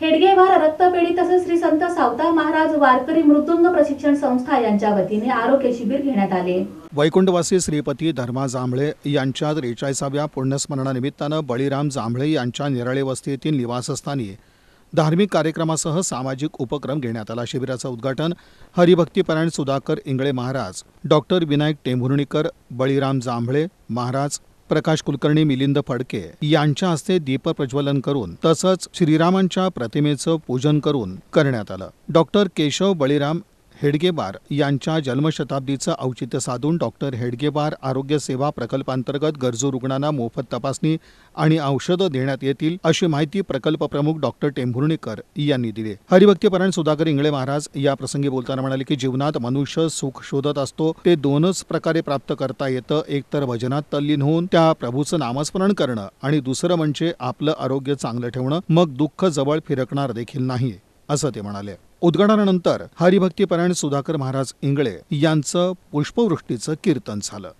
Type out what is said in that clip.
हेडगेवार रक्तपेढी तसेच श्री संत सावता महाराज वारकरी मृदुंग प्रशिक्षण संस्था यांच्या वतीने आरोग्य शिबिर घेण्यात आले. वैकुंठवासी श्रीपती धर्मा जांभळे यांच्या त्रेचाळीसाव्या पुण्यस्मरणानिमित्तानं बळीराम जांभळे यांच्या निराळे वस्तीतील निवासस्थानी धार्मिक कार्यक्रमासह सामाजिक उपक्रम घेण्यात आला. शिबिराचं उद्घाटन हरिभक्तीपरायण सुधाकर इंगळे महाराज डॉक्टर विनायक टेंभुर्णीकर बळीराम जांभळे महाराज प्रकाश कुलकर्णी मिलिंद फडके यांच्या हस्ते दीप प्रज्वलन करून तसंच श्रीरामांच्या प्रतिमेचं पूजन करून करण्यात आलं. डॉक्टर केशव बळीराम हेडगेबार यांच्या जन्मशताब्दीचं औचित्य साधून डॉक्टर हेडगेबार आरोग्य सेवा प्रकल्पांतर्गत गरजू रुग्णांना मोफत तपासणी आणि औषधं देण्यात येतील अशी माहिती प्रकल्प प्रमुख डॉक्टर टेंभुर्णीकर यांनी दिली. हरिभक्तीपरायण सुधाकर इंगळे महाराज या प्रसंगी बोलताना म्हणाले की जीवनात मनुष्य सुख शोधत असतो ते दोनच प्रकारे प्राप्त करता येतं एक तर भजनात तल्लीन होऊन त्या प्रभूचं नामस्मरण करणं आणि दुसरं म्हणजे आपलं आरोग्य चांगलं ठेवणं मग दुःख जवळ फिरकणार देखील नाही असं ते म्हणाले. उद्घाटनानंतर हरिभक्तीपरायण सुधाकर महाराज इंगळे यांचं पुष्पवृष्टीचं कीर्तन झालं.